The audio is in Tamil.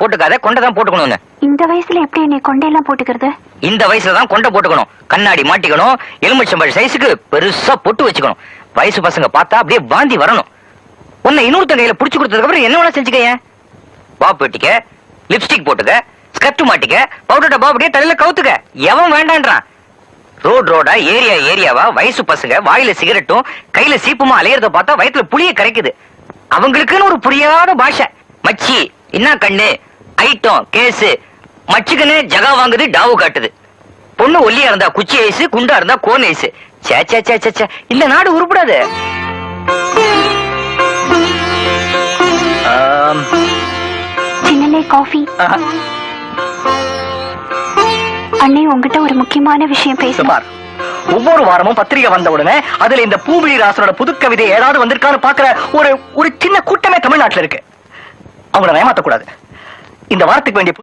போட்டுக்காத கொண்டை தான் போட்டுக்கணும்னு. இந்த வயசுல எப்படி என்னை கொண்டையெல்லாம் போட்டுக்கிறது? இந்த வயசுல தான் கொண்டை போட்டுக்கணும். கண்ணாடி மாட்டிக்கணும் எலுமிச்சம்பழ சைஸுக்கு பெருசா பொட்டு வச்சுக்கணும். வயசு பசங்க பார்த்தா அப்படியே வாந்தி வரணும். உன்னை இன்னொருத்த கையில புடிச்சு கொடுத்ததுக்கு அப்புறம் என்ன வேணா செஞ்சுக்கய பாப் வெட்டிக்க லிப்ஸ்டிக் போட்டுக்க ஸ்கர்ட் மாட்டிக்க பவுடர் டப்பா அப்படியே தலையில கவுத்துக்க. எவன் வேண்டான்றான்? ரோட் ரோடா ஏரியா ஏரியாவா? வயசு பசங்க வாயில சிகரெட்டும் கையில சீப்புமா அலையறத பார்த்தா வயித்துல புளிய கரைக்குது. அவங்களுக்குன்னு ஒரு புரியாத பாஷை. மச்சி என்ன கண்ணு? Item case. மச்சுக்குன்னு ஜகா வாங்குது டாவு காட்டுது. பொண்ணு ஒல்லியா இருந்தா குச்சி ஐசு குண்டா இருந்தா கோன் ஐசு சே சே சே சே, சே இந்த நாடு உருப்படாது. சின்னலே காஃபி. அண்ணே உங்ககிட்ட ஒரு முக்கியமான விஷயம் சுமார் ஒவ்வொரு வாரமும் பத்திரிகை வந்த உடனே அதுல இந்த பூமிழி ராசனோட புது கவிதை ஏதாவது வந்திருக்கான்னு பாக்குற ஒரு ஒரு சின்ன கூட்டமே தமிழ்நாட்டுல இருக்கு. அவங்கள ஏமாத்த கூடாது இந்த வாரத்துக்கு வேண்டிய